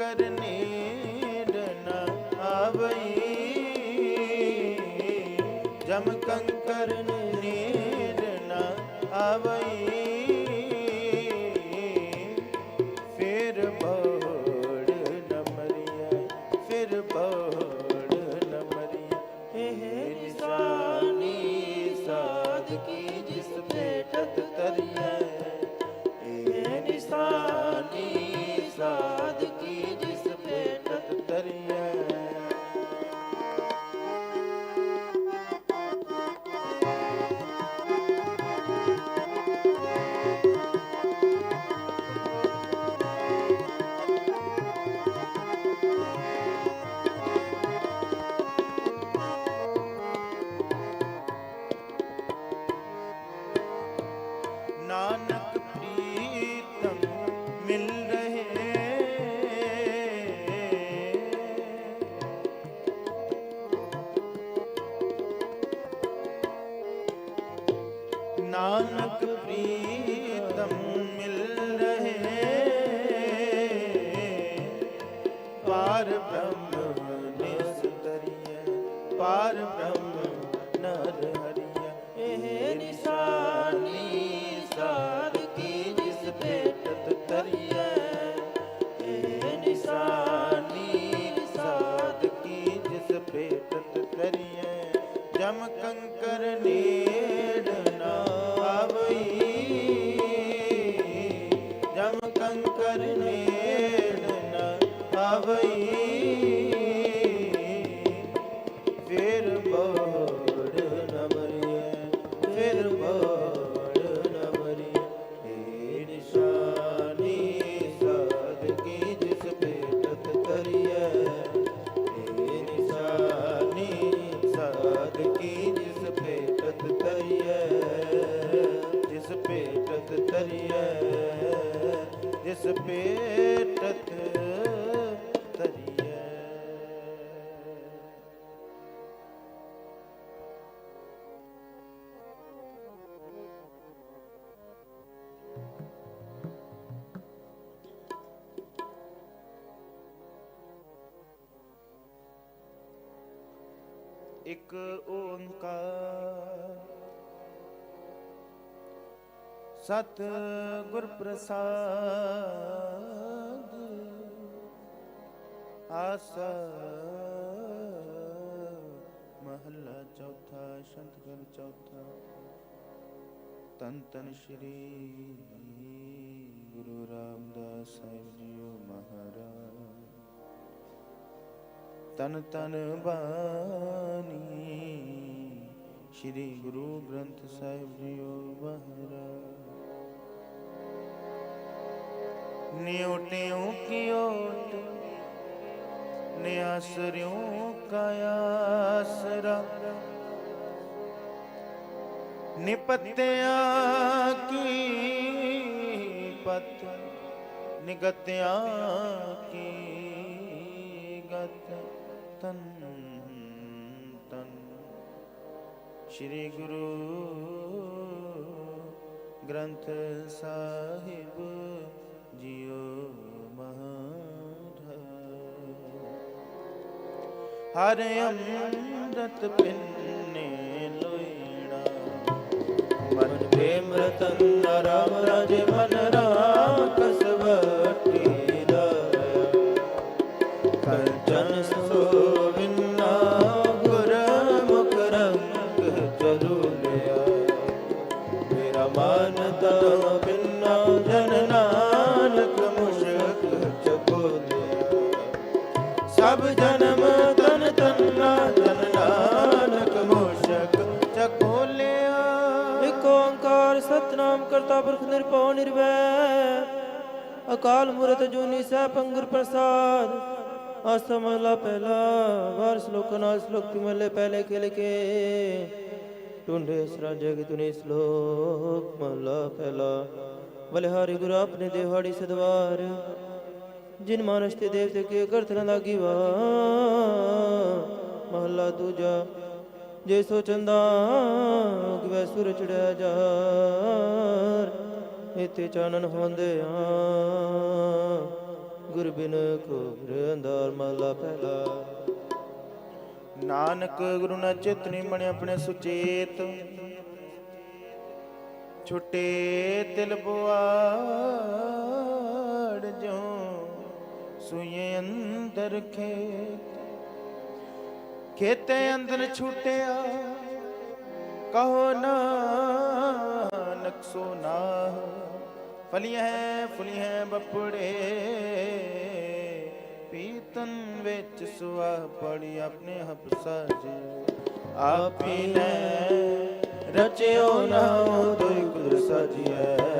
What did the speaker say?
ਕੰਕਰ ਨੀੜ ਨ ਆਵਈ। ਜਮ ਕੰਕਰ ਨਾਨਕ ਪ੍ਰੀਤਮ ਮਿਲ ਰਹੇ। ਪਾਰ ਬ੍ਰਹਮ ਜਮ ਕੰਕਰ ਨੇੜ ਨਾ ਆਵਈ। ਤਰੀਏ ਜਿਸ ਭੇਟਤ ਤਰੀਏ ਜਿਸ ਭੇਟਤ ਤਰੀਏ ਇੱਕ ਓੰਕਾਰ ਸਤ ਗੁਰ ਪ੍ਰਸਾਦ ਆਸਾ ਮਹੱਲਾ ਚੌਥਾ ਸ਼ੰਤਗਰ ਚੌਥਾ, ਤਨ ਤਨ ਸ਼੍ਰੀ ਗੁਰੂ ਰਾਮਦਾਸ ਸਾਹਿਬ ਜੀਓ ਮਹਾਰਾਜ। ਤਨ ਤਨ ਬਾਣੀ ਸ੍ਰੀ ਗੁਰੂ ਗ੍ਰੰਥ ਸਾਹਿਬ ਜੀਓ ਮਹਾਰਾਜ। ਨਿਉਟਿਉ ਕੀਓਟ ਨਿਆਸਰਿਉ ਕਾਇਆਸਰਾ ਨਿਪਤਿਆਂ ਕੀ ਪਤ, ਨਿਗਤਿਆਂ ਕੀ ਗਤ, ਤਨ ਤਨ। ਸ੍ਰੀ ਗੁਰੂ ਗ੍ਰੰਥ ਸਾਹਿਬ ਜੀਓ ਮਹਾਰਾਜ ਹਰ ਅੰਮ੍ਰਿਤ ਪਿੰਨੇ ਲੋਇਣਾ। ਮਨ ਪ੍ਰੇਮ ਰਤਨ ਸਭ ਜਨਮ ਤਨ ਤਨਾ ਜਨ ਨਾਨਕ ਮੁਸ਼ਕ, ਚਕੋਲਿਆ। ਇਕ ਓੰਕਾਰ ਸਤਨਾਮ ਕਰਤਾ ਪੁਰਖ ਨਿਰਭਉ ਨਿਰਵੈਰ ਅਕਾਲ ਮੂਰਤ ਜੂਨੀ ਸਹਿ ਗੁਰ ਪ੍ਰਸਾਦ। ਅਸਤ ਪਹਿਲਾ ਵਾਰ ਸ਼ਲੋਕ ਨਾਲ ਸ਼ਲੋਕ ਤਿਮਲੇ ਪਹਿਲੇ ਕੇ। ਲਿਖੇ ਟੁੰਡੇ ਸਰਾ ਜਗ ਤੁਨੇ ਸ਼ਲੋਕ ਮਹਲਾ ਪਹਿਲਾ। ਬਲਿਹਾਰੀ ਗੁਰੂ ਆਪਣੇ ਦੇਹਾੜੀ ਸਦਵਾਰ। ਜਿਨ ਮਾਨਸ ਤੇ ਦੇਵਤੇ ਕੇ ਕਰਤ ਨ ਲਾਗੀ ਵਾ, ਮਹਲਾ ਦੂਜਾ, ਜੇ ਸੋ ਚੰਦਾ ਗਿਵੈ ਸੁਰ ਚੜਿਆ ਜਾਰ ਇਤੇ ਚਾਨਣ ਹੁੰਦੇ ਆ ਗੁਰ ਬਿਨ ਖੋਰ ਅੰਦਰ ਮਹਲਾ ਪਹਿਲਾ ਨਾਨਕ ਗੁਰੂ ਨਾ ਚਿਤਨੀ ਮਣਿ ਆਪਣੇ ਸੁਚੇਤ, ਛੁੱਟੇ ਤਿਲ ਬੁਆ ਸੁਏ ਅੰਦਰ ਖੇਤ, ਖੇਤੇ ਅੰਦਰ ਛੁੱਟਿਆ। ਕਹੋ ਨਾਨਕ ਸੋ ਨਾ ਫਲੀਆਂ ਹੈ, ਫੁਲੀਆਂ ਬਪੜੇ। ਪੀਤਨ ਵਿੱਚ ਸੁਆ ਪੜੀ ਆਪਣੇ ਹਬਸਾ ਜੀ ਆਪੀ ਨੇ ਰਚਿਓ ਨਾ ਤੋਈ ਕੁਦਰ ਸਾਜੀਐ।